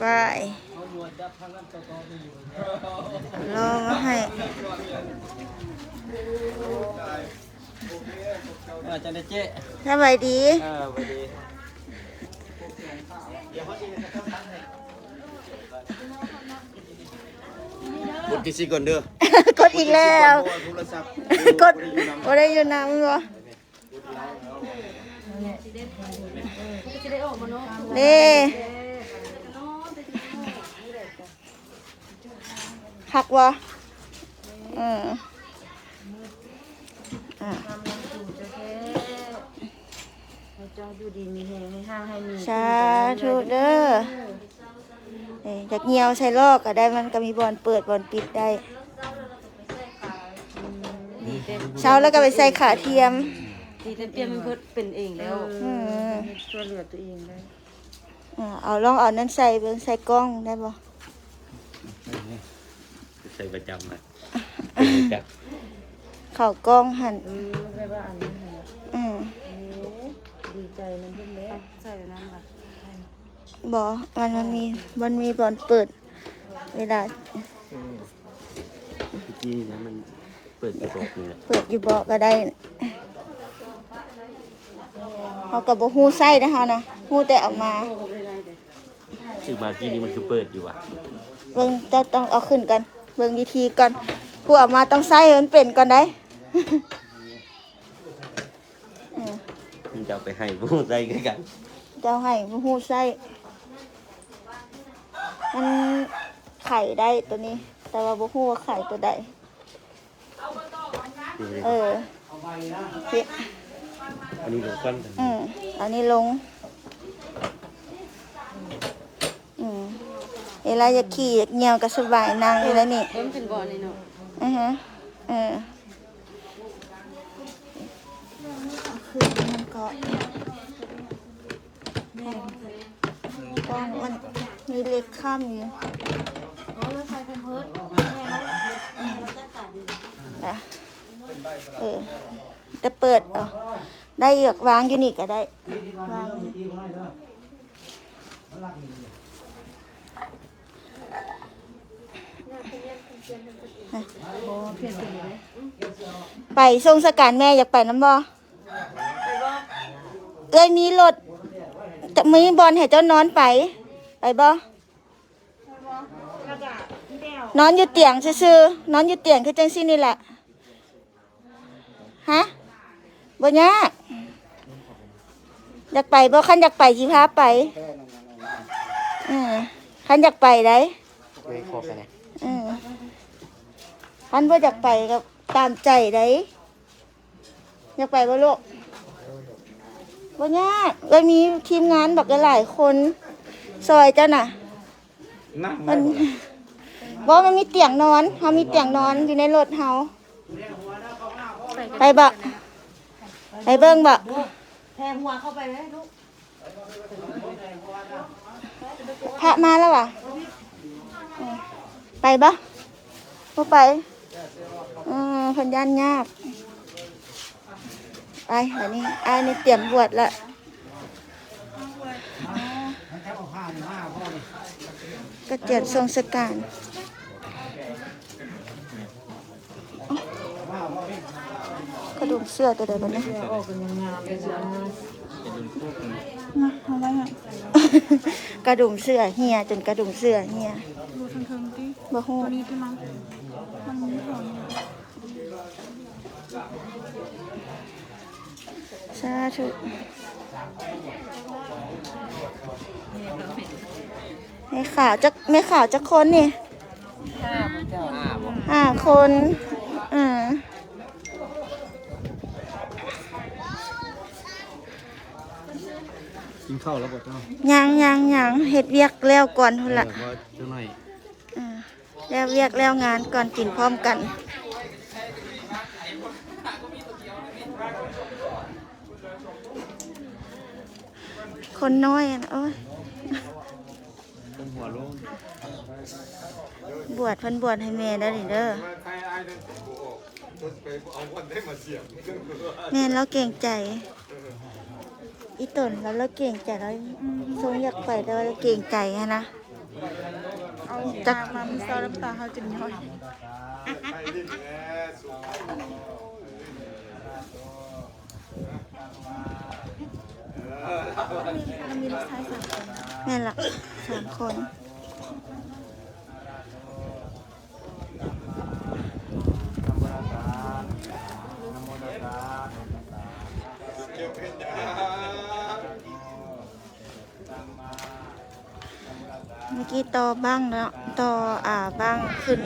ไปรอมาให้อาจารย์เจ๊สบายดีอ่าสวัสดีกดกี่สิก่อนเด้อกดอีกแล้วโทรศัพท์กดบ่ได้อยู่น้ำบ่นี่ หักวะอืมอะให้เจ้าอยู่ดีมีแหงให้ห้างให้มีสาธุเด้อเอ้ยอยากเหี่ยวใส่ลอกก็ได้มันก็มีบอลเปิดบอลปิดได้ดีเต็มเช้าแล้วก็ไปใส่ขาเทียม ดีเต็มเปี่ยมมันเพิ่นเป็นเองแล้วอืม ช่วยเหลือตัวเองได้ อ่าเอาลองเอานั้นใส่เบิ่งใส่กล้องได้บ่ ใส่ประจำนะจักเข้ากล้องหั่นเออได้ว่าอันนี้ให้อืมเอ๊ะดีใจมันเพิ่นแล้วใส่น้ำว่ะบ่มันมันมีมันมีบอลเปิด เวลาที่นะมันเปิดกระจกนี่แหละเปิดอยู่บ่ก็ได้เฮาก็บ่ฮู้ใส่นะเฮานะฮู้แต่เอามาซึ่งมาที่นี่มันคือเปิดอยู่อะเบิ่งเจ้าต้องเอาขึ้นกัน เบิ่งวิธีก่อนผู้เอามาต้องใส่ให้มันเป็นก่อนได้อืมมันจะเอาไปให้ผู้ใจกันเจ้าให้บ่ฮู้ใส่มันไข่ได้ตัวนี้ แต่ว่าบ่ฮู้ว่าไข่ตัวใดเออเสียอันนี้ลงก้อนอืมอันนี้ลง อืม เวลาจะขี่อยากเหนียวก็สบายนั่งอยู่แล้วนี่เพิ่นเป็นบ่อนี่เนาะอือฮะเออคือมันก็กล้องมันมีเล็กข้ามอยู่อะเออจะเปิดเอาได้เอือกวางอยู่นี่ก็ได้วาง ไปทรงสการแม่อยากไปน้ำบ่เอ้ยมีรถจะมีบอลให้เจ้านอนไป ไปบ่นอนอยู่เตียงซื่อๆนอนอยู่เตียงคือจังซี่นี่แหละฮะบ่ยากอยากไปบ่คันอยากไปสิพาไปอืมคันอยากไปได้ไปขอไปไหนอืม คันบ่อยากไปก็ตามใจได้อยากไปบ่ลูกบ่ยากก็มีทีมงานแบบหลายๆคนซอยเจ้าน่ะนั่งมันบ่มันมีเตียงนอนเฮามีเตียงนอนอยู่ในรถเฮาไปบ่ไปเบิ่งบ่แทงหัวเข้าไปเลยลูกพระมาแล้ววะอืมไปบ่บ่ไป อืมเพันยันยาก ไปอันนี้อันนี้เตรียมบวชละก็เจียนทรงสการกระดุมเสื้อตัวเดียวกันนะออกเป็นงามเลยจ้ะนะทำไมอะกระดุมเสื้อเฮียจนกระดุมเสื้อเฮียดูเทิงๆดิบ่ฮู้ ตัวนี้ที่มันมันมีหอยเนี่ย สาธุไม่ข่าวจะไม่ข่าวจะคนนี่ห้าคนอืมกินข้าวแล้วบ่เจ้ายังยังยังเฮ็ดเวียกแล้วก่อนพุ่นละเพราะเจ้าหน่อยอืมแล้วเวียกแล้วงานก่อนกินพร้อมกัน คนน้อยอะนะโอ้ยต้มหัวโล้นบวชเพิ่นบวชให้แม่ได้อนี่เด้อแม่นเราเก่งใจ อีตนแล้วเราเก่งใจเราทรงอยากไปแต่ว่าเราเก่งใจฮะนะ เอาจากมันเศร้าน้ำตาเขาจนย้อยมัน มีลูกชายสามคนแม่นละสามคนเมื่อกี้ต่อบ้างแล้วต่ออ่าบ้างขึ้น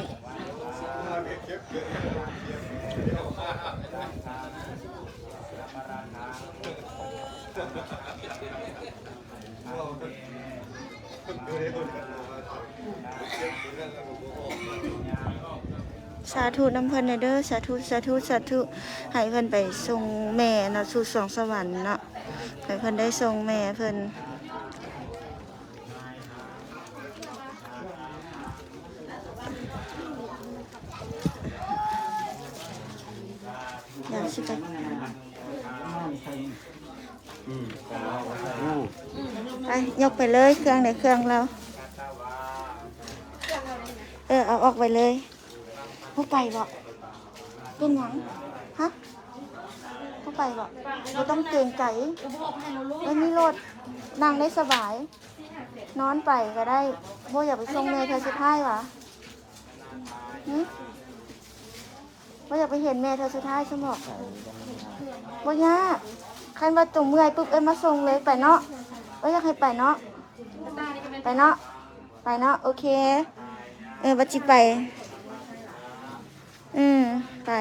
สาธุน้ำเพิ่นเด้อสาธุสาธุสาธุให้เพิ่นไปส่งแม่เนาะสู่สวงสวรรค์เนาะให้เพิ่นได้ส่งแม่เพิ่นอยากสิไปไป ยกไปเลยเครื่องในเครื่องเราเออเอาออกไปเลยผู้ไปบ่เป็นหยังฮะผู้ไปบ่เราต้องเกรงใจแล้วมีรถนั่งได้สบาย นอนไปก็ได้โบอย่าไปส่งเมย์เธอสุดท้ายวะหึโบอยากไปเห็นแม่เธอสุดท้ายสมบอกโบยากใครมาจงเมื่อยปุ๊บเอ้ยมาส่งเลยไปเนาะ โบอยากให้ไปเนาะ ไปเนาะ ไปเนาะ โอเค เออบัจิไป อืม ไป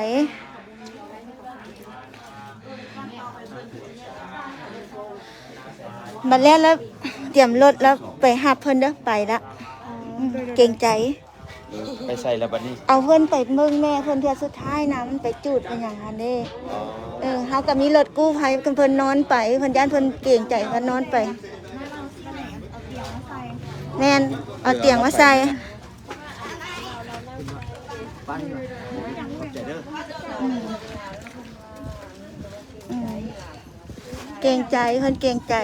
บัดแล้วแล้วเตรียมรถแล้วไปหาเพิ่นเด้อไปละ เก่งใจ ไปใส่แล้วบัดนี้เอาเพิ่นไปเมืองแม่เพิ่นเทื่อสุดท้ายนะมันไปจูดเป็นอย่างนั้นเด้เออเฮาก็มีรถกู้ภัยกันเพิ่นนอนไปเพิ่นย่านเพิ่นเก่งใจเพิ่นนอนไป แม่นเอาเตียงมาใส่อืมเก่งใจเพิ่นเก่งใจ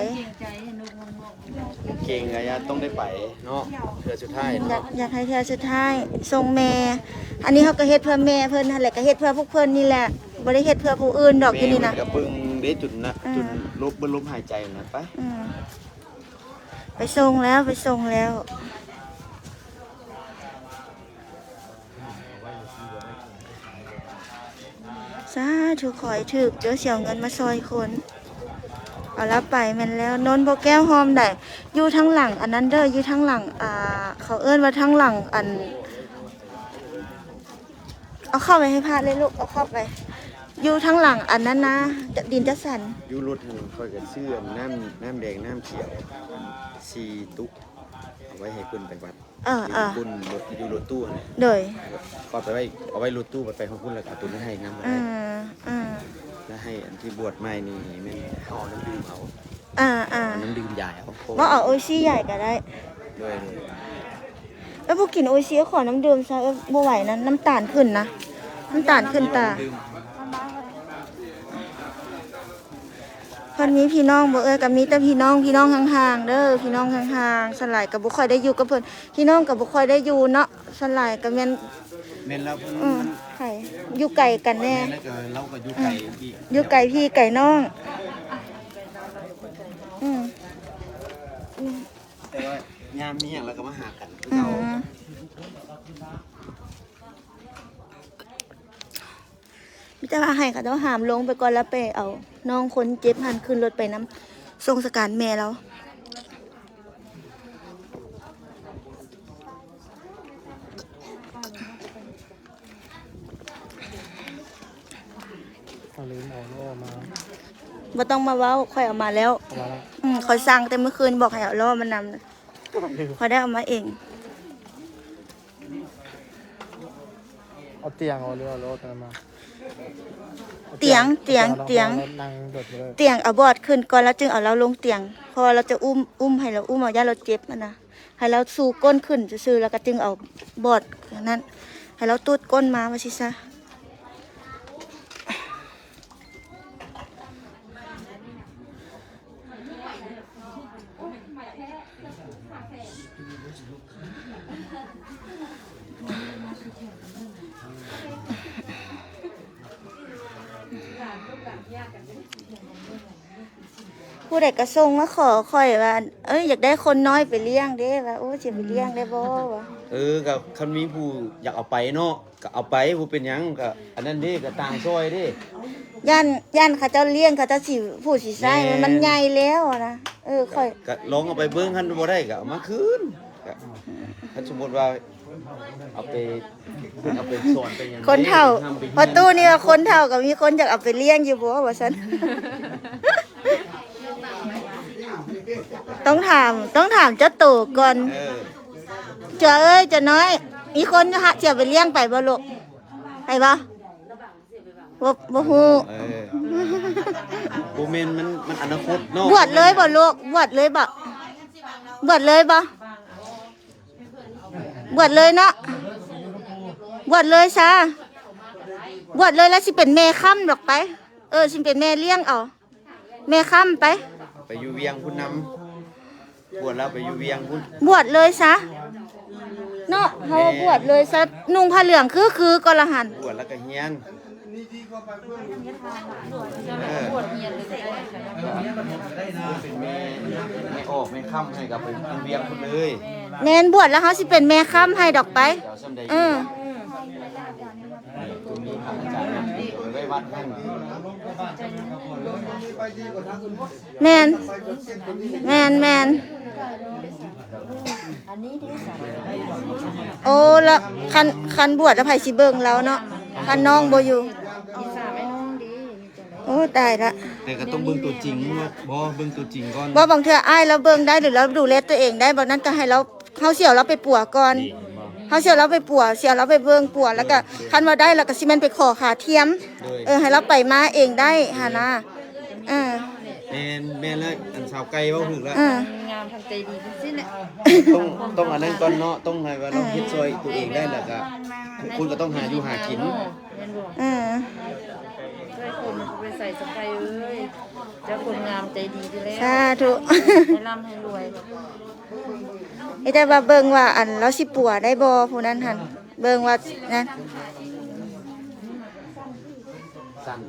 เก่งไงอะต้องได้ไปเนาะเพื่อสุดท้ายอยากอยากให้เธอสุดท้ายส่งแม่อันนี้เขาก็เฮ็ดเพื่อแม่เพิ่นนั่นแหละก็เฮ็ดเพื่อพวกเพิ่นนี่แหละบ่ได้เฮ็ดเพื่อผู้อื่นดอกอยู่นี่นะ แม่มัก็เบิ่งเด้จุดนะอืม จุดลบเบิ่งลมหายใจนะไปอืมไปส่งแล้วไปส่งแล้ว สาธุขอให้ถึกเดี๋ยวเสียวเงินมาซอยคน เอาละไปแมันแล้วนนโบแก้วหอมได้อยู่ทั้งหลังอันนั้นเด้ออยู่ทั้งหลังอ่าเขาเอิ้นว่าทั้งหลังอัน เอาเข้าไปให้พาเลยลูกเอาเข้าไป อยู่ทั้งหลังอันนั้นนะจะดินจะสั่น อยู่รถหั่นค่อยกันเสื้อน้ำน้ำแดงน้ำเขียวสีตุ เอาไว้ให้เพิ่นไปวัดเออเออคุณรถอยู่รถตู้นั่นแหละโดยก็ไปไว้เอาไว้รถตู้ไปไปของคุณแล้วก็เอาตัวนี้ให้นำอืมอืมแล้วให้อันที่บวชใหม่นี่แม่นเอาน้ำดื่มเอาอ่าอ่าเอาน้ำดื่มใหญ่เอาโค้กว่าเอาโอซี่ใหญ่ก็ได้ ด้วยเลยแล้วพวกกินโอซี่ขอน้ำดื่มซะเอ้ยบ่ไหวนะน้ำตาลขึ้นนะน้ำตาลขึ้นตาเพิ่นมีพี่น้องบ่เอ้ยก็มีแต่พี่น้องพี่น้องห่างๆเด้อพี่น้องห่างๆสลายก็บ่ค่อยได้อยู่กับเพิ่นพี่น้องก็บ่ค่อยได้อยู่เนาะสลายก็แม่นแม่นแล้วเพิ่นอืมไข่อยู่ไกลกันแน่แม่นแล้วก็เราก็อยู่ไกลอีกอยู่ไกลพี่ไกลน้องอืมแต่ว่ายามมีหยังแล้วก็มาหากันคืออืเก่าม มิตรว่าให้ค่ะต้องหามลงไปก่อนแล้วไปเอาน้องคนเจ็บหันขึ้นรถไปน้ำทรงสการแม่แล้วเอาลืมเอาโล่มาบ่ต้องมาเว้าค่อยเอามาแล้ว เอามาแล้วอืมคอยสั่งแต่เมื่อคืนบอกให้เอาล้อมานำน่ะคอยได้เอามาเอง เอาเตียงเอาเรือเอาโล่ตามมาอา เตียงเตียงอาเตียงอานั่งโดดไปเลยเตียงเอาบอดขึ้นก่อนแล้วจึงเอาเราลงเตียงเพอเราจะอุ้มอุ้มให้เราอุ้มเอาย่าเราเจ็บอะนะให้เราสู้ก้นขึ้นซื่อๆแล้วก็จึงเอาบอดอย่างนั้นให้เราตูดก้นมาว่าสิซะ ผู้ใดกระทรงมาขอคอยว่า เอ้ยอยากได้คนน้อยไปเลี้ยงเด้ว่าโอ้จะไปเลี้ยงได้บ่วะเออกับคันมีผู้อยากเอาไปเนาะก็เอาไปผู้เป็นหยังก็อันนั้นเด้ก็ต่างซอยเด้ย่านย่านเขาเจ้าเลี้ยงเขาเจ้าสิผู้สิใช้แม่นมันใหญ่แล้วนะเออค่อยก็ลองเอาไปเบิ่งคันบ่ได้ก็เอามาคืนก็ถ้าสมมุติว่าเอาไปเอาไปสอนไปหยังคนเฒ่าทำไปพอตู้นี่ว่าคนเฒ่าก็มีคนอยากเอาไปเลี้ยงอยู่บ่ว่าซั่น ต้องถามต้องถามเจ้าตู่ก่อนเออเจ้าเอ้ยเจะน้อย มีคนจะหาเสียไปเลี้ยงไปบ่ลูกไปบ่บ่บ่ฮู้เออบ่แม่นมันมันอนาคตเนาะบวชเลยบ่ลูกบวชเลยบ่บวชเลยบ่บวชเลยเนาะบวชเลยซะบวชเลยแล้วสิเป็นแม่ค่ำดอกไป เออสิเป็นแม่เลี้ยงเอาแม่ค่ำไป ไปอยู่เวียงพุ่นนำบวชแล้วไปอยู่เวียงพุ่นบวชเลยซะเนาะเฮาบวชเลยซะนุ่งผ้าเหลืองคือคือก็ละหันบวชแล้วก็เฮียนเออปวดเฮียนเลยก็ได้ค่ะเป็นแม่แม่ออกแม่ค่ำให้กับไปอยู่เวียงพุ่นเลยแม่นบวชแล้วเฮาสิเป็นแม่ค่ำให้ดอกไปเจ้าสำใดเออ ตรงนี้พระอาจารย์นะเอาไว้วัดนั่น แมนแมนแมนอันนี้ที่สามโอ้แล้วคันคันบวชแล้วไผสิเบิ่งแล้วเนาะคันน้องบ่อยู่ที่สามไอ้น้องดีมีจังได๋โอ้ตายละแต่ก็ต้องเบิ่งตัวจริงว่าบ่เบิ่งตัวจริงก่อนบ่บางเทื่ออ้ายเราเบิ่งได้หรือเราดูแลตัวเองได้บ่นั้นก็ให้เราเฮาเสี่ยวเราไปปัวก่อนดีบ่ เฮาเสี่ยวเราไปปัวเสี่ยวเราไปเบิ่งปัวแล้วก็คันว่าได้แล้วก็สิแม่นไปขอขาเทียมเลยเออให้เราไปมาเองได้หั่นนะเออแม่นแม่นแล้วอันสาวไก่เว้าถึกแล้ว เอองามทางใจดีทั้งสิ้นแหละต้องต้องอันนั้นก่อนเนาะต้องให้ว่าเราเฮ็ดซอยตัวเองได้แล้วก็คุณก็ต้องหาอยู่หากินแม่นบ่เออช่วยคนไปใส่สบายเอ้ยเจ้าคนงามใจดีไปแล้วสาธุ ให้ร่ำให้รวย ไอ้แต่ว่าเบิ่งว่าอันเราสิปัวได้บ่ผู้นั้นหันเบิ่งว่านะสั่น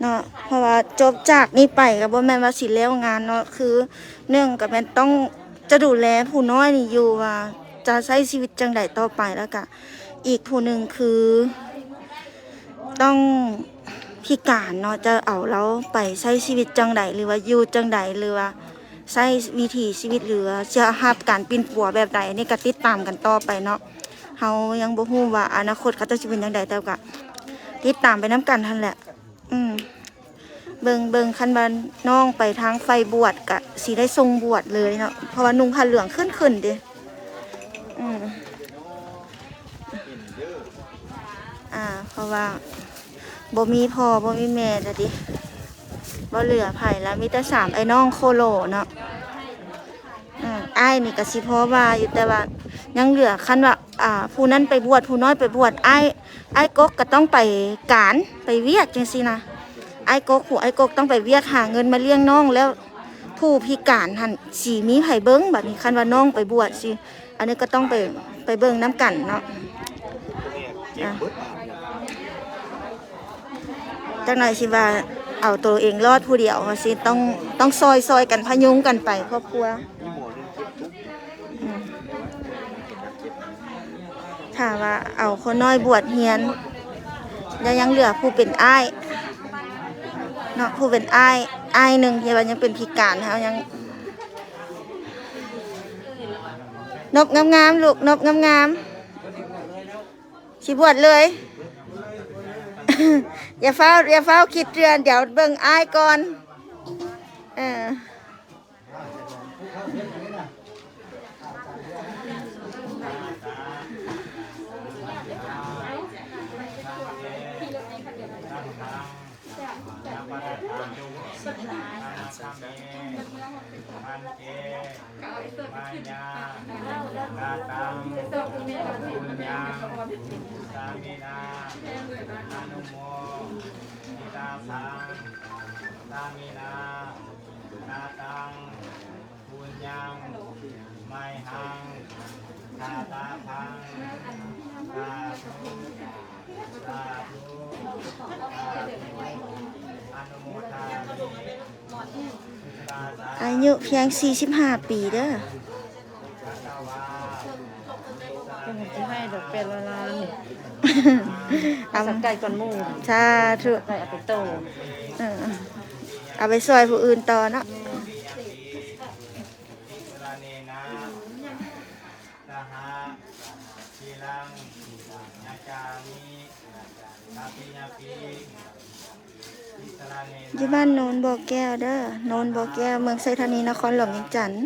เนาะเพราะว่าจบจากนี้ไปก็บ่แม่นว่าสิแล้วงานเนาะคือเนื่องกับแม่นต้องจะดูแลผู้น้อยนี่อยู่ว่าจะใช้ชีวิตจังไดต่อไปแล้วก็อีกผู้หนึ่งคือต้อง พิการเนาะจะเอาเราไปใช้ชีวิตจังไดหรือว่าอยู่จังไดหรือว่าใช้วิถีชีวิตหรือจะรับการปีนปัวแบบใดนนี่ก็ติดตามกันต่อไปเนาะเฮายังบ่ฮู้ว่าอนาคตเขาจะสิเป็นจังไดแต่ก็ติดตามไปนํกันทันแหละ อืมเบิงเบิงคันบันน้องไปทางไฟบวชกะสีได้ทรงบวชเลยเนาะเพราะว่านุ่งผ้าเหลืองขึ้นขึ้นดิอืมอ่า เพราะว่า บ่มีพ่อบ่มีแม่แล้วดิบ่เหลือไผแล้วมีแต่สามไอ้น้องโคโลเนาะอืมอ้ายนี่ก็สิพ่อว่าอยู่แต่ว่ายังเหลือคันว่าอ่า ผู้นั้นไปบวชผู้น้อยไปบวชอ้ายอ้ายกกก็ต้องไปการไปเวียกจังซี่นะอ้ายกกผู้อ้ายกกต้องไปเวียกหาเงินมาเลี้ยงน้องแล้วผู้พิการหันสีมีไผเบิ้งแบบนี้คันว่าน้องไปบวชสิอันนี้ก็ต้องไปไปเบิ้งน้ำกันเนาะอะ จังหน่อยสิว่าเอาตัวเองรอดผู้เดียวสิต้องต้องซอยซอยกันพยุงกันไปครอบครัวอืมถ้าว่าเอาคนน้อยบวชเฮียนแล้วยังเหลือผู้เป็นอ้ายเนาะผู้เป็นอ้ายอ้ายหนึ่งที่ว่ายังเป็นพิการเขายังนบงามๆลูกนบงามๆสิบวชเลย อย่าเฝ้าอย่าเฝ้าคิดเรือนเดี๋ยวเบิ่งอ้ายก่อน เออ นเจมาญาตาตังปุญญาสามินาอนุโมทิตาสังสามินานาตังปุญญังไมหังนาตาพังนาตุนาตุอนุโมทา อายุเพียง 45 ปีเด้อเป็นที่ให้ดอกเป็นละลานเอาสักไก่ก่อนหมู่สาธุไก่เอาไปโต เออเอาไปซอยผู้อื่นต่อเนาะ อยู่บ้านโนนบ่อแก้วเด้อโนนบ่อแก้วเมืองไซธานีนครหลวงเวียงจันทน์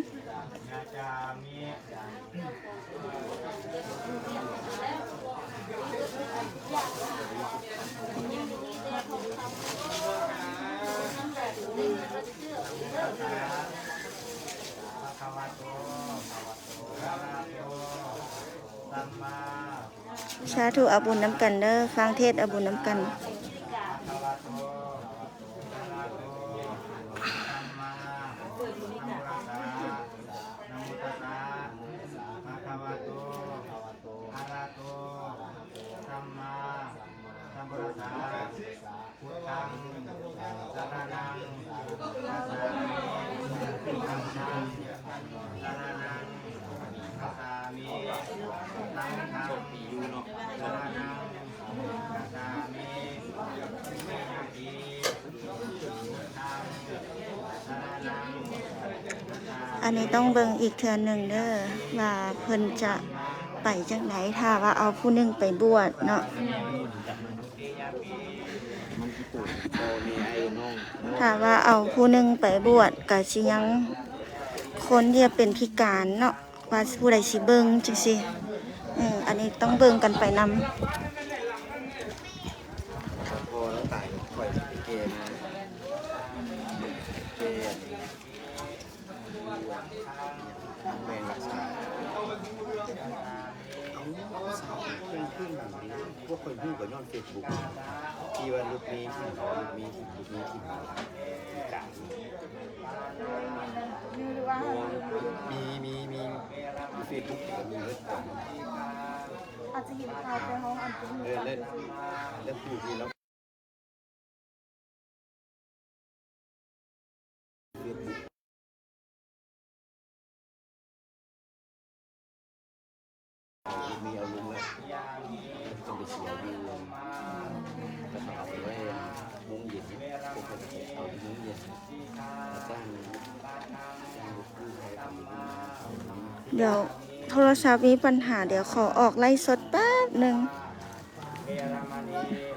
สาธุเอาบุญน้ำกันเด้อฟังเทศอาบุญน้ำกัน นนี้ต้องเบิ่งอีกเทือนหนึ่งเด้อว่าเพิ่นจะไปจังไหนถ้าว่าเอาผู้หนึงไปบวชเนาะโตนี่ไอ้น้องถ้าว่าเอาผู้หนึงไปบวชก็สิยังคนที่จะเป็นพิการเนาะว่าผู้ใดสิเบิ่งจังซี่อืมอันนี้ต้องเบิ่งกันไปนำ พอแล้วตายค่อยสิไปเกณฑ์นะเกณฑ์แบ่งรักษาเอาสาวเพิ่งขึ้นพวก คนพูดกับย้อนเฟซบุ๊กที่ว่าลูกนี้ที่หอลูกนี้ที่ลูกนี้ที่หอมีกามีมีมีเฟซบุ๊กก็มีเล่นอาจจะเห็นข่าวไปห้องอันเป็นเล่นเล่นเล่นพูดที่แล้วมีอาลุงแล้ว ต้องไปเชียร์ดูแล้วก็เอาไปไว้มุ้งเย็นพวกเขาจะเอามุ้งเย็นมาจ้างสร้างรถกู้ภัยไปอยู่เดี๋ยวโทรศัพท์มีปัญหาเดี๋ยวขอออกไล่สดแป๊บหนึ่งธรรมดา